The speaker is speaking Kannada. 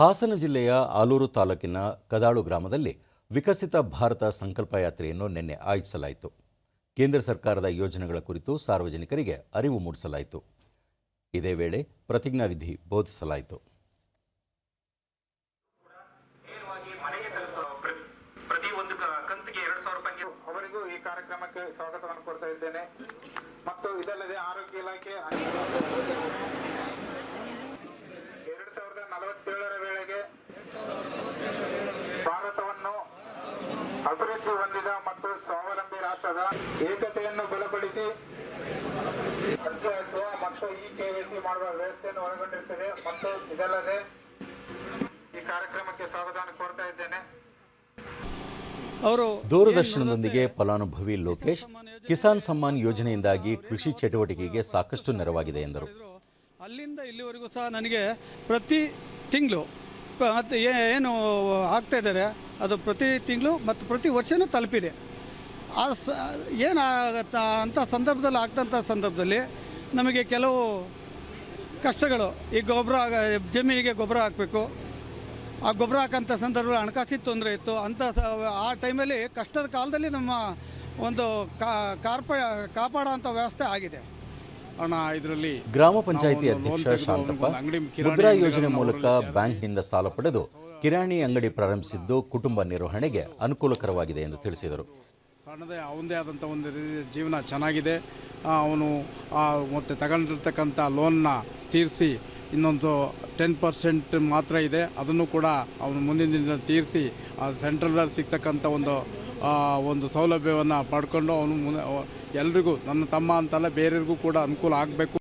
ಹಾಸನ ಜಿಲ್ಲೆಯ ಆಲೂರು ತಾಲೂಕಿನ ಕದಾಳು ಗ್ರಾಮದಲ್ಲಿ ವಿಕಸಿತ ಭಾರತ ಸಂಕಲ್ಪ ಯಾತ್ರೆಯನ್ನು ನಿನ್ನೆ ಆಯೋಜಿಸಲಾಯಿತು. ಕೇಂದ್ರ ಸರ್ಕಾರದ ಯೋಜನೆಗಳ ಕುರಿತು ಸಾರ್ವಜನಿಕರಿಗೆ ಅರಿವು ಮೂಡಿಸಲಾಯಿತು. ಇದೇ ವೇಳೆ ಪ್ರತಿಜ್ಞಾವಿಧಿ ಬೋಧಿಸಲಾಯಿತು. ಈ ಕಾರ್ಯಕ್ರಮಕ್ಕೆ ಸ್ವಾಗತವನ್ನು ಕೊಡ್ತಾ ಇದ್ದೇನೆ. ಮತ್ತು ಇದಲ್ಲದೆ ಆರೋಗ್ಯ ಇಲಾಖೆ ಅಭಿವೃದ್ಧಿ ಹೊಂದಿದ ಮತ್ತು ಸ್ವಾವಲಂಬಿ ರಾಷ್ಟ್ರದ ಏಕತೆಯನ್ನು ಬಲಪಡಿಸಿ ಪಂಚಾಯತ್ ಮತ್ತು ಇ ಕೆಎಸಿ ಮಾಡುವ ವ್ಯವಸ್ಥೆಯನ್ನು ಒಳಗೊಂಡಿರುತ್ತದೆ ಮತ್ತು ಇದಲ್ಲದೆ ಈ ಕಾರ್ಯಕ್ರಮಕ್ಕೆ ಸ್ವಾಗತವನ್ನು ಕೋರ್ತಾ ಇದ್ದೇನೆ. ಅವರು ದೂರದರ್ಶನದೊಂದಿಗೆ ಫಲಾನುಭವಿ ಲೋಕೇಶ್ ಕಿಸಾನ್ ಸಮ್ಮಾನ್ ಯೋಜನೆಯಿಂದಾಗಿ ಕೃಷಿ ಚಟುವಟಿಕೆಗೆ ಸಾಕಷ್ಟು ನೆರವಾಗಿದೆ ಎಂದರು. ಅಲ್ಲಿಂದ ಇಲ್ಲಿವರೆಗೂ ಸಹ ನನಗೆ ಪ್ರತಿ ತಿಂಗಳು ಮತ್ತು ಏನು ಆಗ್ತಾ ಇದ್ದಾರೆ. ಅದು ಪ್ರತಿ ತಿಂಗಳು ಮತ್ತು ಪ್ರತಿ ವರ್ಷವೂ ತಲುಪಿದೆ. ಆ ಸ ಏನು ಅಂಥ ಸಂದರ್ಭದಲ್ಲಿ ಆಗ್ತಂಥ ಸಂದರ್ಭದಲ್ಲಿ ನಮಗೆ ಕೆಲವು ಕಷ್ಟಗಳು ಈ ಗೊಬ್ಬರ ಜಮೀನಿಗೆ ಗೊಬ್ಬರ ಹಾಕಬೇಕು. ಆ ಗೊಬ್ಬರ ಹಾಕೋಂಥ ಸಂದರ್ಭದಲ್ಲಿ ಹಣಕಾಸಿನ ತೊಂದರೆ ಇತ್ತು. ಅಂಥ ಸ ಆ ಟೈಮಲ್ಲಿ ಕಷ್ಟದ ಕಾಲದಲ್ಲಿ ನಮ್ಮ ಒಂದು ಕಾರ್ಪ ಕಾಪಾಡೋಂಥ ವ್ಯವಸ್ಥೆ ಆಗಿದೆ. ಅಣ್ಣ ಇದರಲ್ಲಿ ಗ್ರಾಮ ಪಂಚಾಯಿತಿ ಅಧ್ಯಕ್ಷ ಶಾಂತಪ್ಪ ಮುದ್ರಾ ಯೋಜನೆ ಮೂಲಕ ಬ್ಯಾಂಕ್ನಿಂದ ಸಾಲ ಪಡೆದು ಕಿರಾಣಿ ಅಂಗಡಿ ಪ್ರಾರಂಭಿಸಿದ್ದು ಕುಟುಂಬ ನಿರ್ವಹಣೆಗೆ ಅನುಕೂಲಕರವಾಗಿದೆ ಎಂದು ತಿಳಿಸಿದರು. ಸಣ್ಣದೇ ಅವನದೇ ಆದಂಥ ಒಂದು ಜೀವನ ಚೆನ್ನಾಗಿದೆ. ಅವನು ಮತ್ತು ತಗೊಂಡಿರ್ತಕ್ಕಂಥ ಲೋನ್ನ ತೀರಿಸಿ ಇನ್ನೊಂದು ಟೆನ್ ಪರ್ಸೆಂಟ್ ಮಾತ್ರ ಇದೆ. ಅದನ್ನು ಕೂಡ ಅವನು ಮುಂದಿನ ದಿನ ತೀರಿಸಿ, ಆ ಸೆಂಟ್ರಲಲ್ಲಿ ಸಿಗ್ತಕ್ಕಂಥ ಒಂದು ಒಂದು ಸೌಲಭ್ಯವನ್ನು ಪಡ್ಕೊಂಡು ಅವನು ಮುಂದೆ ಎಲ್ರಿಗೂ, ನನ್ನ ತಮ್ಮ ಅಂತಲ್ಲ ಬೇರೆಯವ್ರಿಗೂ ಕೂಡ ಅನುಕೂಲ ಆಗಬೇಕು.